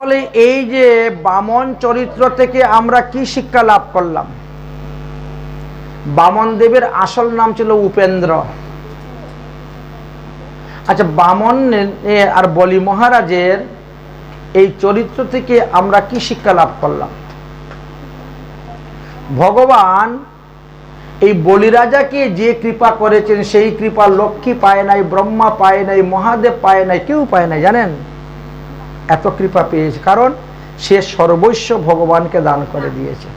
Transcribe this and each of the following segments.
তাহলে এই যে বামন চরিত্র থেকে আমরা কি শিক্ষা লাভ করলাম? বামন দেবের আসল নাম ছিল উপেন্দ্র। আচ্ছা বামন আর বলি মহারাজের এই চরিত্র থেকে আমরা কি শিক্ষা লাভ করলাম? ভগবান এই বলিরাজাকে যে কৃপা করেছেন, সেই কৃপা লক্ষ্মী পায় নাই, ব্রহ্মা পায় নাই, মহাদেব পায় নাই, কেউ পায় নাই, জানেন? এত কৃপা পেয়েছে। কারণ সে সর্বস্ব ভগবানকে দান করে দিয়েছে।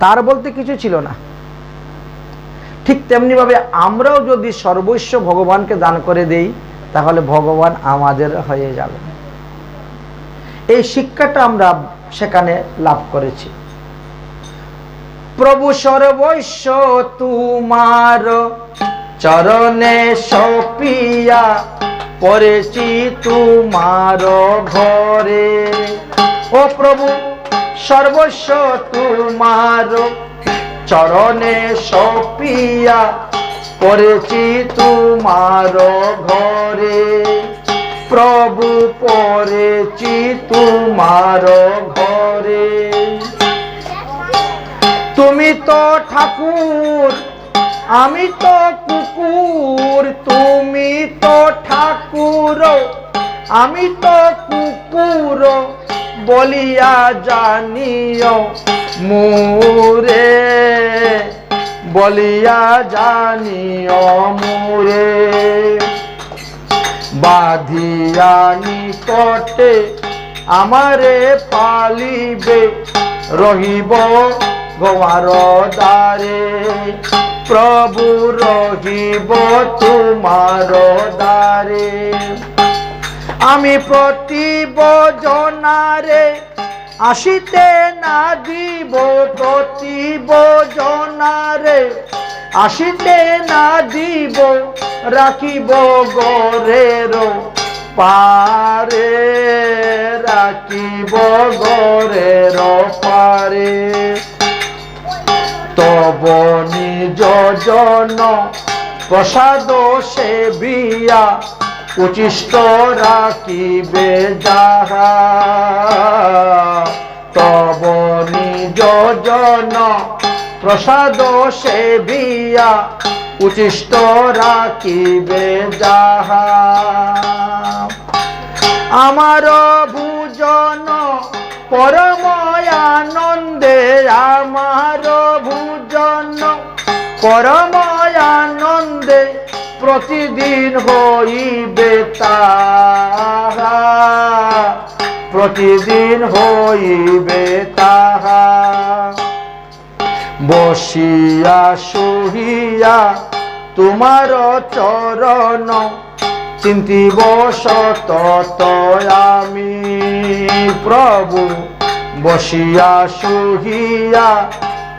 তার বলতে কিছু ছিল না। ঠিক তেমনি ভাবে আমরাও যদি সর্বস্ব ভগবানকে দান করে দেই, তাহলে ভগবান আমাদের হয়ে যাবে। এই শিক্ষাটা আমরা সেখানে লাভ করেছি। প্রভু সর্বস্ব তোমার চরণে সপিয়া পড়েছি তোমার ঘরে। ও প্রভু, সর্বস্ব তোমার। চরণে সপিয়া পড়েছি তোমার ঘরে। প্রভু পড়েছি তোমার ঘরে। তুমি তো ঠাকুর, আমি তো কুকুর তুমি তো ঠাকুর, আমি তো কুকুর, বলিয়া জানিও মুরে, বলিয়া জানিও মুরে। বাঁধিয়া নিকটে আমারে পালিবে, রহিব গোয়ার দ্বারে প্রভু রহিব তোমার দ্বারে আমি প্রতিব জনারে আসিতে না দিব প্রতিব জনারে আসিতে না দিব, রাখিব গরের পারে, রাখিব গরের পারে। তব নিজ জন প্রসাদ সেবিয়া উচিষ্ট রাখিবে যাহা। তব নিজ জন প্রসাদ সেবিয়া উচিষ্ট রাখিবে যাহা। আমার ভুজন পরময়ানন্দে, আমার ভুজন পরময়ানন্দে প্রতিদিন হইবে তাহা। প্রতিদিন হইবে তাহা। বসিয়া শুহিয়া তোমার চরণ, চিন্তিব সতত আমি। প্রভু, বসিয়া শুহিয়া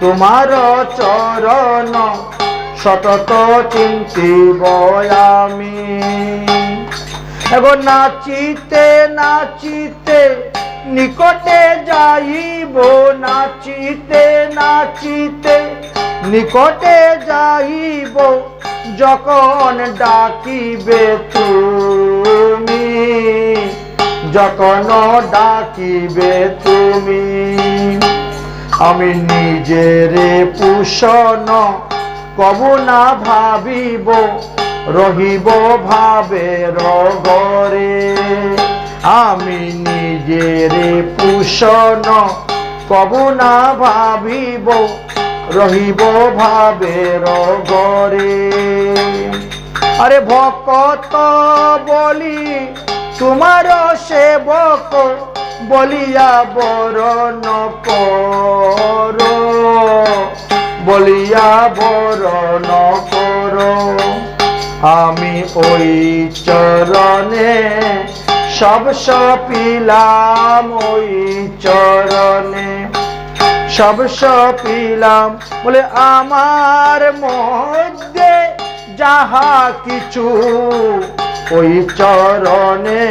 তোমার চরণ সতত চিন্তিব আমি। এখন নাচিতে নাচিতে, নিকটে যাইব, নাচিতে নাচিতে, নিকটে যাইব, যখন ডাকিবে তুমি, যখন ডাকিবে তুমি। আমি নিজেরে পুষণ কবু না ভাবিব, রহিব ভাবের গরে আমি নিজেরে পুষণ কবু না ভাবিব, রহিব ভাবের গরে আরে ভকত বলি, তোমার সেবক বলিয়া বরণ কর। বলিয়া বরণ কর। আমি ওই চরণে সব সপিলাম, ওই চরণে সব সপিলাম। বলে, আমার মধ্যে যাহা কিছু ওই চরণে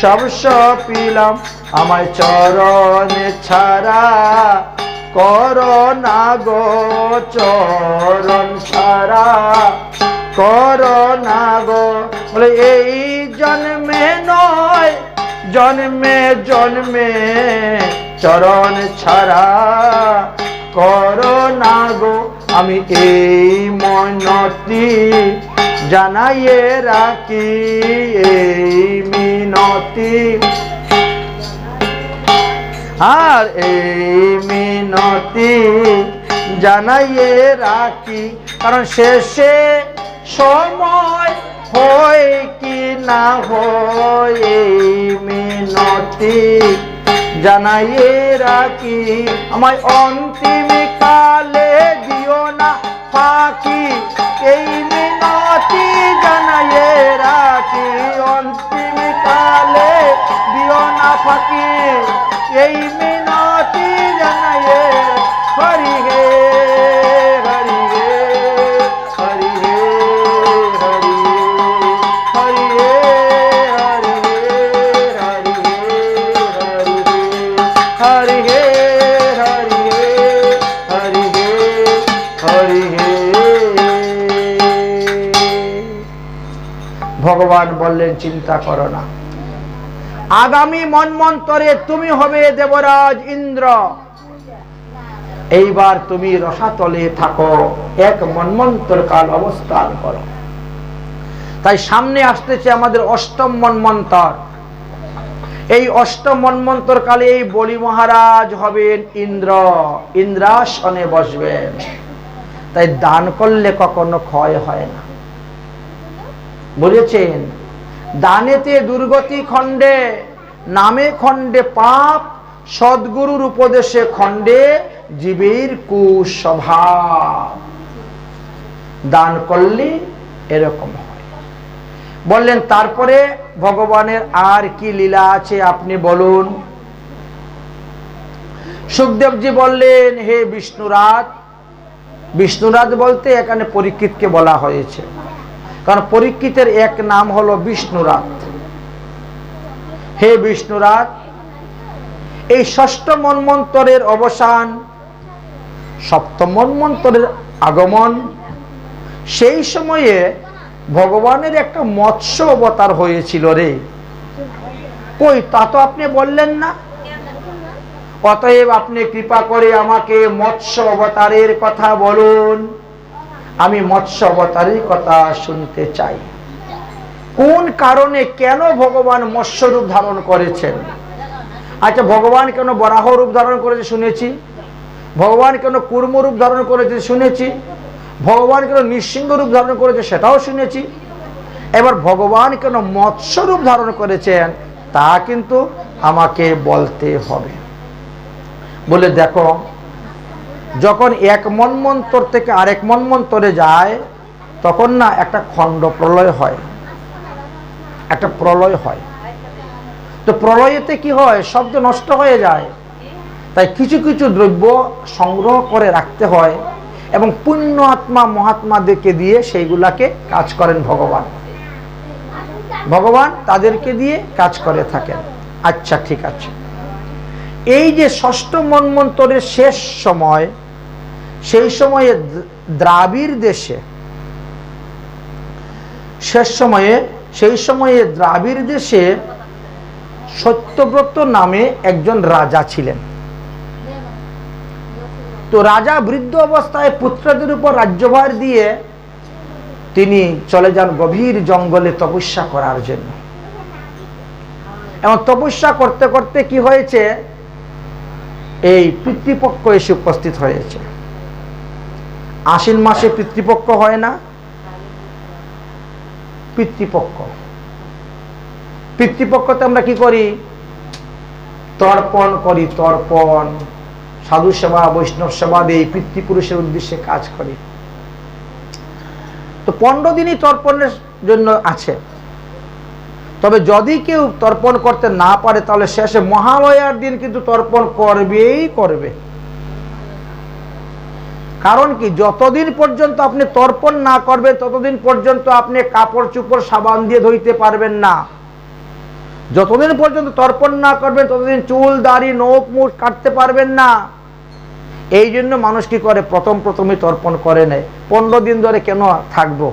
সব সপিলাম আমার চরণে ছাড়া কর না গো, চরণ ছাড়া কর না গো। বলে, এই জন্মে নয়, জন্মে জন্মে চরণ ছাড়া করো না গো। আমি এই মনতি জানাইয়ে রাখি এই মিনতি। আর এই মিনতি জানাইয়ে রাখি, কারণ শেষে সময় হয় কি না হয় এই মিনতি। জানাইয়ে রাখি, আমায় অন্তিম কালে দিও না ফাঁকি। এই মিনতি জানাইয়ে রাখি। অন্তিম কালে দিও না ফাঁকি। এই মিনতি বললেন চিন্তা করো না। আগামী মন্মন্তরে তুমি হবে দেবরাজ ইন্দ্র। এইবার তুমি রসাতলে থাকো, এক মন্মন্তর কাল অবস্থান করো। তাই সামনে আসতেছে আমাদের অষ্টম মন্মন্তর। এই অষ্টম মন্মন্তর কালে এই বলি মহারাজ হবেন ইন্দ্র। ইন্দ্রাসনে বসবেন। তাই দান করলে কখনো ক্ষয় হয় না। বুঝেছেন? দানেতে দুর্গতি খণ্ডে, নামে খণ্ডে পাপ, সদ্গুরুর উপদেশে খণ্ডে জীবের কুস্বভাব। দান করলে এরকম হয়। বললেন, তারপরে ভগবানের আর কি লীলা আছে আপনি বলুন? সুখদেবজি বললেন, হে বিষ্ণুরাত বিষ্ণুরাত বলতে এখানে পরীক্ষিতকে বলা হয়েছে। কারণ পরীক্ষিতের এক নাম হলো বিষ্ণুরাত। হে বিষ্ণুরাত, এই ষষ্ঠ মন্মন্তরের অবসান, সপ্তম মন্মন্তরের আগমন, সেই সময়ে ভগবানের একটা মৎস্য অবতার হয়েছিল রে। কই, তা তো আপনি বললেন না? অতএব আপনি কৃপা করে আমাকে মৎস্য অবতারের কথা বলুন। আমি মৎস্য অবতারের কথা শুনতে চাই। কোন কারণে কেন ভগবান মৎস্য রূপ ধারণ করেছেন? আচ্ছা ভগবান কেন বরাহ রূপ ধারণ করেছে শুনেছি। ভগবান কেন কুর্ম রূপ ধারণ করেছে শুনেছি। ভগবান কেন নৃসিংহ রূপ ধারণ করেছে সেটাও শুনেছি। এবার ভগবান কেন মৎস্য রূপ ধারণ করেছেন, তা কিন্তু আমাকে বলতে হবে। বলে দেখো যখন এক মন্মন্তর থেকে আরেক মন্মন্তরে যায়, তখন না একটা খণ্ড প্রলয় হয়। একটা প্রলয় হয়। তো প্রলয়েতে কি হয়? শব্দ নষ্ট হয়ে যায়। তাই কিছু কিছু দ্রব্য সংগ্রহ করে রাখতে হয় এবং পুণ্য আত্মা মহাত্মাদেরকে দিয়ে সেইগুলাকে কাজ করেন ভগবান। ভগবান তাদেরকে দিয়ে কাজ করে থাকেন। আচ্ছা ঠিক আছে। এই যে ষষ্ঠ মন্মন্তরের শেষ সময় সেই সময়ে দ্রাবিড় দেশে, শেষ সময়ে, সেই সময়ে দ্রাবিড় দেশে সত্যব্রত নামে একজন রাজা ছিলেন। তো রাজা বৃদ্ধ অবস্থায় পুত্রদের উপর রাজ্যভার দিয়ে তিনি চলে যান গভীর জঙ্গলে তপস্যা করার জন্য। এবং তপস্যা করতে করতে কি হয়েছে? এই পিতৃপক্ষ এসে উপস্থিত হয়েছে। আশ্বিন মাসে পিতৃপক্ষ হয় না। পিতৃপক্ষ। পিতৃপক্ষতে আমরা কি করি? তর্পণ করি, তর্পণ। সাধু সেবা, বৈষ্ণব সেবা দিয়ে পিতৃপুরুষের উদ্দেশ্যে কাজ করি। তো পনেরো দিনই তর্পণের জন্য আছে। তবে যদি কেউ তর্পণ করতে না পারে, তাহলে শেষে মহালয়ার দিন কিন্তু তর্পণ করবেই করবে। কারণ কি, যতদিন পর্যন্ত আপনি তর্পণ না করবেন, ততদিন পর্যন্ত আপনি কাপড় চুপড় সাবান দিয়ে ধুইতে পারবেন না। যতদিন পর্যন্ত তর্পণ না করবেন, ততদিন চুল, দাড়ি, নখ, মুখ কাটতে পারবেন না। এই জন্য মানুষ কি করে? প্রথম প্রথমে তর্পণ করে নেয়। পনেরো দিন ধরে কেন থাকব?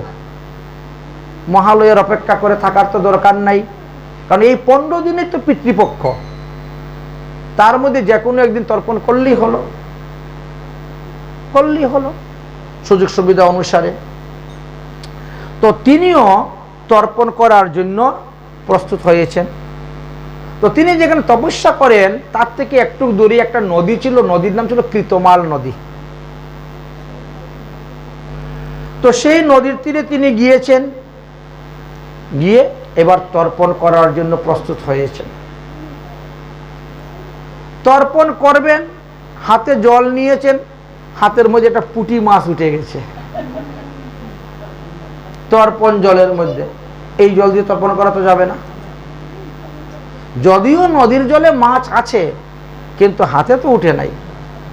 মহালয়ের অপেক্ষা করে থাকার তো দরকার নাই। কারণ এই পনেরো দিনে তো পিতৃপক্ষ। তার মধ্যে যে কোনো একদিন তর্পণ করলেই হলো। করলেই হলো, সুযোগ সুবিধা অনুসারে। তো তিনিও তর্পণ করার জন্য প্রস্তুত হয়েছেন। তো তিনি যেখানে তপস্যা করেন, তার থেকে একটু দূরে একটা নদী ছিল, নদীর নাম ছিল কৃতমাল নদী। তো সেই নদীর তীরে তিনি গিয়েছেন, গিয়ে এবার তর্পণ করার জন্য প্রস্তুত হয়েছেন। তর্পণ করবেন, হাতে জল নিয়েছেন হাতের মধ্যে একটা পুঁটি মাছ উঠে গেছে। তর্পণ জলের মধ্যে। এই জল দিয়ে তর্পণ করা তো যাবে না। যদিও নদীর জলে মাছ আছে, কিন্তু হাতে তো উঠে নাই।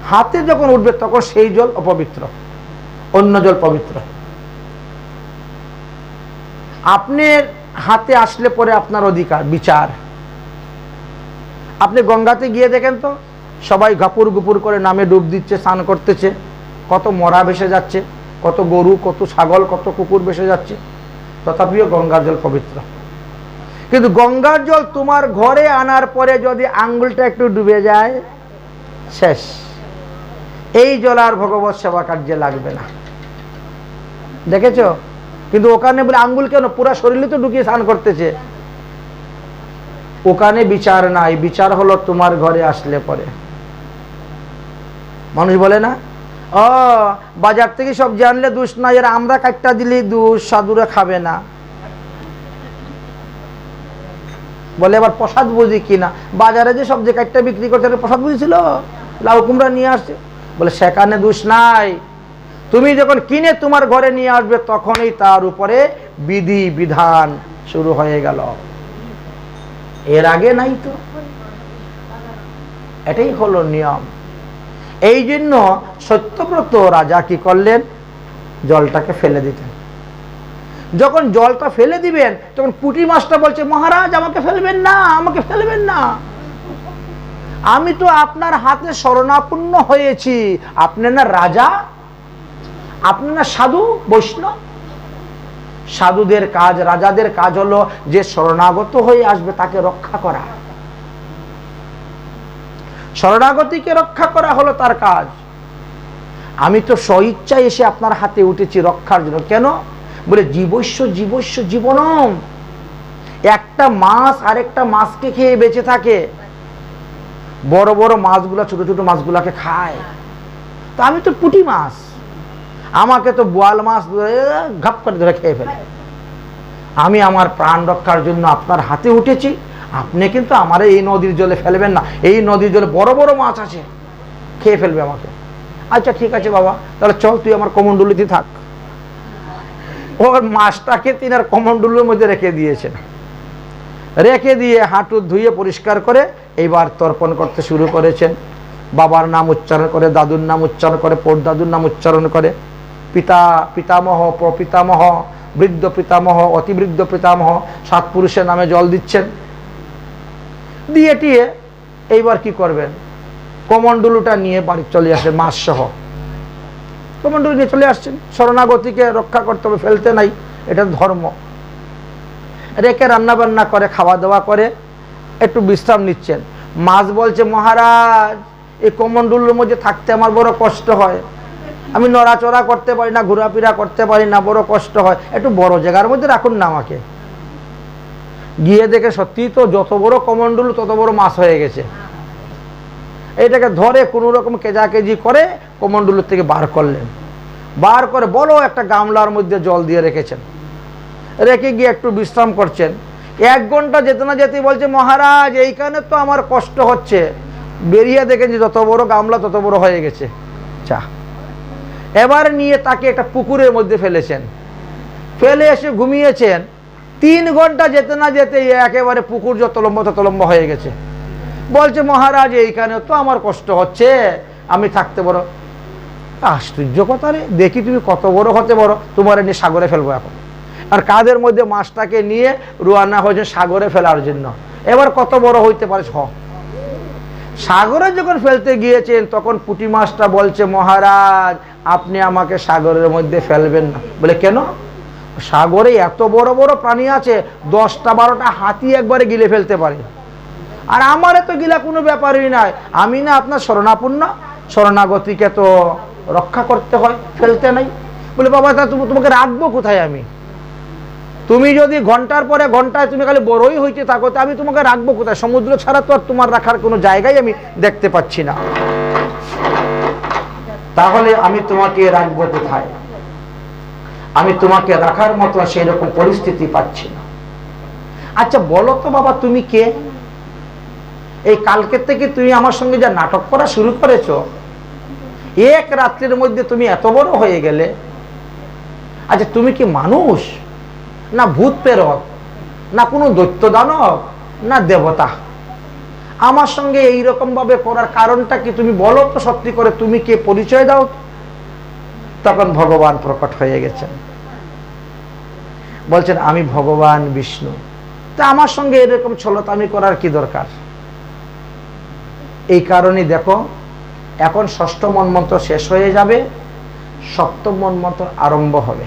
হাতে যখন উঠবে, তখন সেই জল অপবিত্র। অন্য জল পবিত্র। আপনার হাতে আসলে পরে আপনার অধিকার, বিচার। আপনি গঙ্গাতে গিয়ে দেখেন তো সবাই গাপুর গুপুর করে নামে ডুব দিচ্ছে, স্নান করতেছে। কত মরা ভেসে যাচ্ছে, কত গরু, কত ছাগল, কত কুকুর ভেসে যাচ্ছে। তথাপিও গঙ্গার জল পবিত্র। কিন্তু গঙ্গার জল তোমার ঘরে আনার পরে যদি আঙ্গুলটা একটু ডুবে যায়, শেষ। এই জল আর ভগবত সেবা কার্যে লাগবে না। দেখেছ? কিন্তু ওখানে বলে আঙ্গুল কেন? পুরো শরীরে তো ঢুকিয়ে স্নান করতেছে। ওখানে বিচার নাই, বিচার হলো তোমার ঘরে আসলে পরে। মানুষ বলে না? ও, বাজার থেকে সব জানলে দোষ না, এর আমরা কাটটা দিলেই দোষ, সাধুরা খাবে না। বলে এবার প্রসাদ বুঝি কিনা? বাজারে যে সব যে কাটটা বিক্রি করছে প্রসাদ বুঝেছিল? লাউ কুমড়া নিয়ে আসছে। বলে, সেখানে দোষ নাই। তুমি যখন কিনে তোমার ঘরে নিয়ে আসবে, তখনই তার উপরে বিধি বিধান শুরু হয়ে গেল। এর আগে নাই তো। এটাই হলো নিয়ম। এই জন্য সত্যব্রত রাজা কি করলেন? জলটাকে ফেলে দিতেন। যখন জলটা ফেলে দিবেন, তখন পুঁটি মাছটা বলছে, মহারাজ, আমাকে ফেলবেন না, আমাকে ফেলবেন না। আমি তো আপনার হাতে শরণাপন্ন হয়েছি। আপনি না রাজা? আপনি না সাধু? বৈষ্ণব? সাধুদের কাজ, রাজাদের কাজ হলো যে শরণাগত হয়ে আসবে, তাকে রক্ষা করা। শরণাগতিকে রক্ষা করা হলো তার কাজ। আমি তো স্বইচ্ছায় এসে আপনার হাতে উঠেছি রক্ষার জন্য। কেন? বলে জীবস্য জীবস্য জীবনম। একটা মাছ আরেকটা মাছকে খেয়ে বেঁচে থাকে। বড় বড় মাছগুলা, ছোট ছোট মাছগুলাকে খায়। তো আমি তো পুটি মাছ। আমাকে তো বোয়াল মাছ ঘাপ করে ধরে খেয়ে ফেলে। আমি আমার প্রাণ রক্ষার জন্য আপনার হাতে উঠেছি। আপনি কিন্তু আমার এই নদীর জলে ফেলবেন না। এই নদীর জলে বড় বড় মাছ আছে। খেয়ে ফেলবে আমাকে। আচ্ছা ঠিক আছে বাবা। তাহলে চল তুই আমার কমন্ডলিতে থাক। ওর মাছটাকে তিনি আর কমন্ডলের মধ্যে রেখে দিয়েছেন। রেখে দিয়ে হাঁটু ধুয়ে পরিষ্কার করে এইবার তর্পণ করতে শুরু করেছেন। বাবার নাম উচ্চারণ করে, দাদুর নাম উচ্চারণ করে, পর দাদুর নাম উচ্চারণ করে। পিতা, পিতামহ প্রপিতামহ বৃদ্ধ পিতামহ, অতিবৃদ্ধ পিতামহ, সাত পুরুষের নামে জল দিচ্ছেন। দিয়ে টিয়ে এইবার কি করবেন? কমন্ডলুটা নিয়ে বাড়ি চলে আসে মাছ সহ কমন্ডলু নিয়ে চলে আসছেন। শরণাগতিকে রক্ষা করতে হবে, ফেলতে নাই। এটা ধর্ম। রেখে রান্না বান্না করে খাওয়া দাওয়া করে, একটু বিশ্রাম নিচ্ছেন। মাছ বলছে, মহারাজ, এই কমন্ডলের মধ্যে থাকতে আমার বড় কষ্ট হয়। আমি নড়াচড়া করতে পারি না, ঘোরাফেরা করতে পারি না, বড় কষ্ট হয়। একটু বড় জায়গার মধ্যে রাখুন না আমাকে। গিয়ে দেখে সত্যি তো যত বড় কমন্ডল তত বড় মাছ হয়ে গেছে। এটাকে ধরে কোনো রকম কেজাকেজি করে কমন্ডলের থেকে বার করলেন। বার করে বড় একটা গামলার মধ্যে জল দিয়ে রেখেছেন। রেখে গিয়ে একটু বিশ্রাম করছেন। এক ঘণ্টা যেতে না যেতে বলছে, মহারাজ, এইখানে তো আমার কষ্ট হচ্ছে। বেরিয়ে দেখেন যে যত বড় গামলা, তত বড় হয়ে গেছে। চা এবার নিয়ে তাকে একটা পুকুরের মধ্যে ফেলেছেন। ফেলে এসে ঘুমিয়েছেন। তিন ঘণ্টা যেতে না যেতে একেবারে পুকুর যত লম্বা তত লম্বা হয়ে গেছে। বলছে, মহারাজ এইখানে তো আমার কষ্ট হচ্ছে, আমি থাকতে বড়। আশ্চর্য কথা রে, দেখি তুমি কত বড় হতে বড়, তোমার নিয়ে সাগরে ফেলব এখন। আর কাদের মধ্যে মাছটাকে নিয়ে রুয়ানা হয়েছে সাগরে ফেলার জন্য। এবার কত বড় হইতে পারে হ সাগরে যখন ফেলতে গিয়েছেন, তখন পুঁটি মাছটা বলছে, মহারাজ, আপনি আমাকে সাগরের মধ্যে ফেলবেন না। বলে, কেন? সাগরে এত বড় বড় প্রাণী আছে, দশটা বারোটা হাতি একবারে গিলে ফেলতে পারে। আর আমার তো গিলা কোনো ব্যাপারই নাই। আমি না আপনার শরণাপূর্ণ শরণাগতিকে তো রক্ষা করতে হয়, ফেলতে নাই। বলে, বাবা, তা তুমি তোমাকে রাখব কোথায় আমি? তুমি যদি ঘণ্টার পরে ঘন্টায় তুমি খালি বড়ই হইতে থাকো, তা আমি তোমাকে রাখব কোথায়? সমুদ্র ছাড়া তো আর তোমার রাখার কোনো জায়গায় আমি দেখতে পাচ্ছি না। তাহলে আমি তোমাকে রাখব কোথায়? আমি তোমাকে রাখার মতো সেই রকম পরিস্থিতি পাচ্ছি না। আচ্ছা বলো তো বাবা, তুমি কে? এই কালকের থেকে তুমি আমার সঙ্গে যা নাটক করা শুরু করেছ, এক রাত্রির মধ্যে তুমি এত বড় হয়ে গেলে। আচ্ছা তুমি কি মানুষ? না ভূত প্রেরক? না কোনো দৈত্য দানব? না দেবতা? আমার সঙ্গে এই ভাবে করার কারণটা কি তুমি বলো তো সত্যি করে, তুমি কে? পরিচয় দাও। তখন ভগবান প্রকট হয়ে গেছেন। বলছেন, আমি ভগবান বিষ্ণু। তা আমার সঙ্গে এরকম ছলতামি করার কি দরকার? এই কারণে দেখো, এখন ষষ্ঠ মন্মন্ত্র শেষ হয়ে যাবে, সপ্তম মন্মন্ত্র আরম্ভ হবে।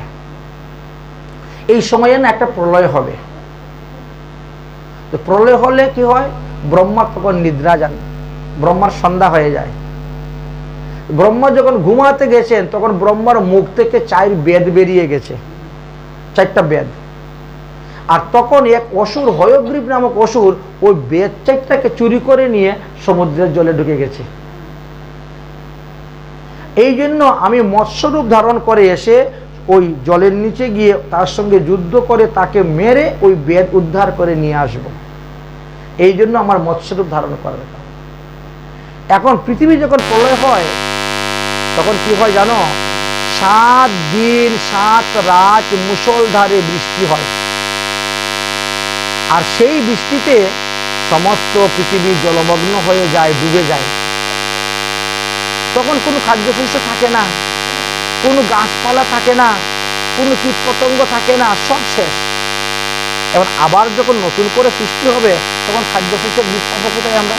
এই সময়ে না একটা প্রলয় হবে। তো প্রলয় হলে কি হয়? ব্রহ্মা তখন নিদ্রা যান, ব্রহ্মার সন্ধ্যা হয়ে যায়। ব্রহ্মা যখন ঘুমাতে গেছেন, তখন ব্রহ্মার মুখ থেকে চার বেদ বেরিয়ে গেছে। চারটা বেদ। আর তখন এক অসুর, হয়গ্রীব নামক অসুর ওই বেদ চারটাকে চুরি করে নিয়ে সমুদ্রের জলে ঢুকে গেছে। এই জন্য আমি মৎস্যরূপ ধারণ করে এসে ওই জলের নিচে গিয়ে তার সঙ্গে যুদ্ধ করে তাকে মেরে ওই বেদ উদ্ধার করে নিয়ে আসব। এই জন্য আমার মৎস্যরূপ ধারণ করার এখন পৃথিবী যখন প্রলয় হয়, তখন কি হয় জানো? সাত দিন, সাত রাত মুষলধারে বৃষ্টি হয়। আর সেই বৃষ্টিতে সমস্ত পৃথিবী জলমগ্ন হয়ে যায়, ডুবে যায়। তখন কোনো খাদ্যশস্য থাকে না, কোনো গাছপালা থাকে না, কোনো কীট পতঙ্গ থাকে না, সব শেষ। এবার আবার যখন নতুন করে সৃষ্টি হবে, তখন খাদ্যশস্যের বীজ পাবো কোথায় আমরা?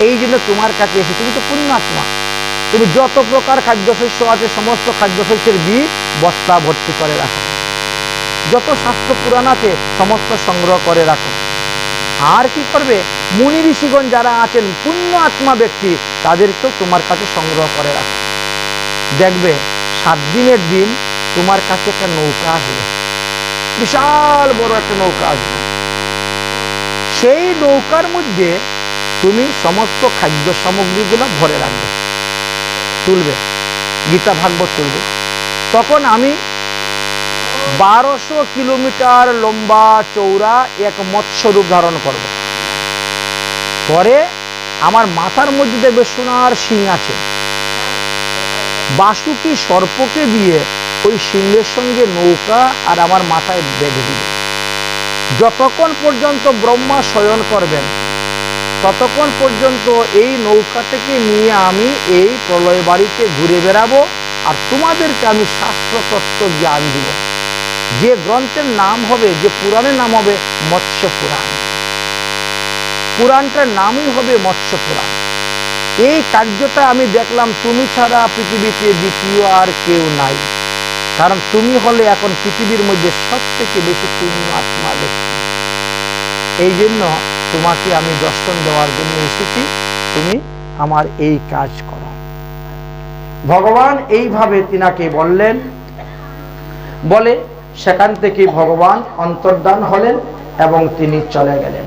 এই জন্য তোমার কাছে এসে তুমি তো পুণ্যাত্মা। তুমি যত প্রকার খাদ্যশস্য আছে, সমস্ত খাদ্যশস্যের বীজ বস্তা ভর্তি করে রাখো যত শাস্ত্র পুরাণ আছে, সমস্ত সংগ্রহ করে রাখো আর কি করবে? মুনি ঋষিগণ যারা আছেন, পুণ্য আত্মা ব্যক্তি, তাদেরকেও তোমার কাছে সংগ্রহ করে রাখো দেখবে, সাত দিনের দিন তোমার কাছে একটা নৌকা আসবে। বিশাল বড় একটা নৌকা আসবে। সেই নৌকার মধ্যে তুমি সমস্ত খাদ্য সামগ্রীগুলো ভরে রাখবে। তুলবে, গীতা ভাগবত তুলবে। তখন আমি বারোশো কিলোমিটার লম্বা চৌড়া এক মৎস্যরূপ ধারণ করব। পরে আমার মাথার মধ্যে দেখবে সোনার শিং আছে। বাসুকি সর্পকে দিয়ে ওই সিংহের সঙ্গে নৌকা আর আমার মাথায় বেঁধে দিবে। যতক্ষণ পর্যন্ত ব্রহ্মা শয়ন করবেন ততক্ষণ পর্যন্ত এই নৌকাটাকে নিয়ে আমি এই প্রলয় বাড়িতে ঘুরে বেড়াবো আর তোমাদেরকে আমি শাস্ত্র তত্ত্ব জ্ঞান দিব। যে গ্রন্থের নাম হবে, যে পুরাণের নাম হবে মৎস্য পুরাণ। পুরাণটার নামই হবে মৎস্য পুরাণ। এই কার্যটা আমি দেখলাম, তুমি ছাড়া পৃথিবীতে দ্বিতীয় আর কেউ নাই। কারণ তুমি হলে এখন পৃথিবীর মধ্যে সব থেকে বেশি পূর্ণ আত্মা ব্যক্তি এই জন্য তোমাকে আমি দর্শন দেওয়ার জন্য এসেছি। তুমি আমার এই কাজ করো। ভগবান এইভাবে তিনাকে বললেন। বলে সেখান থেকে ভগবান অন্তর্দান হলেন এবং তিনি চলে গেলেন।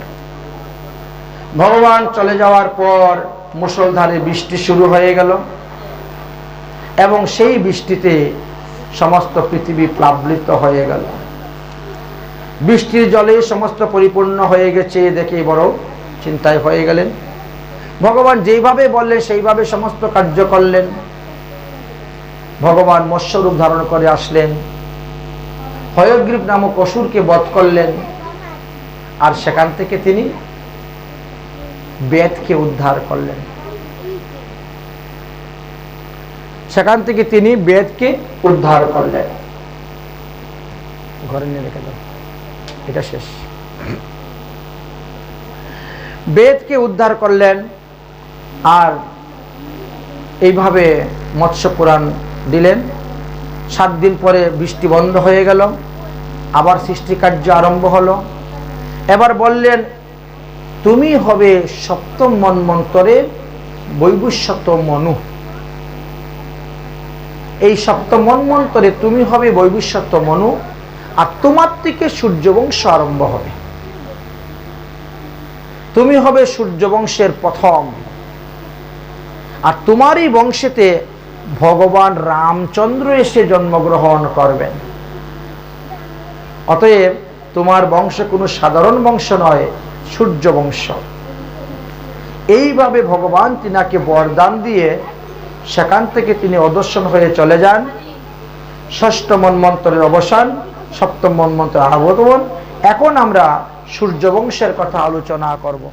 ভগবান চলে যাওয়ার পর মুসলধারে বৃষ্টি শুরু হয়ে গেল এবং সেই বৃষ্টিতে সমস্ত পৃথিবী প্লাবলিত হয়ে গেল। বৃষ্টির জলে সমস্ত পরিপূর্ণ হয়ে গেছে দেখে বড় চিন্তায় হয়ে গেলেন। ভগবান যেইভাবে বললেন, সেইভাবে সমস্ত কার্য করলেন। ভগবান মৎস্যরূপ ধারণ করে আসলেন। হয়গ্রীব নামক অসুরকে বধ করলেন। আর সেখান থেকে তিনি বেদকে উদ্ধার করলেন। সেখান থেকে তিনি বেদকে উদ্ধার করলেন। ঘরে নিয়ে রেখে দাও। এটা শেষ। বেদকে উদ্ধার করলেন আর এইভাবে মৎস্য পুরাণ দিলেন। সাত দিন পরে বৃষ্টি বন্ধ হয়ে গেল, আবার সৃষ্টিকার্য আরম্ভ হলো। এবার বললেন, তুমি হবে সপ্তম মন্মন্তরের বৈবস্বত মনু। এই সপ্তম মন্মন্তরে তুমি হবে বৈবস্বত মনু আর তোমার থেকে সূর্যবংশ আরম্ভ হবে। তুমি হবে সূর্যবংশের প্রথম। আর তোমারই বংশেতে ভগবান রামচন্দ্র এসে জন্মগ্রহণ করবেন। অতএব তোমার বংশ কোনো সাধারণ বংশ নয় সূর্য বংশ এইভাবে ভগবান তিনাকে বরদান দিয়ে সেখান থেকে তিনি অদর্শন হয়ে চলে যান। ষষ্ঠ মন্মন্তরের অবসান। সপ্তম মন্মন্ত্র আহবতমন এখন আমরা সূর্যবংশের কথা আলোচনা করব।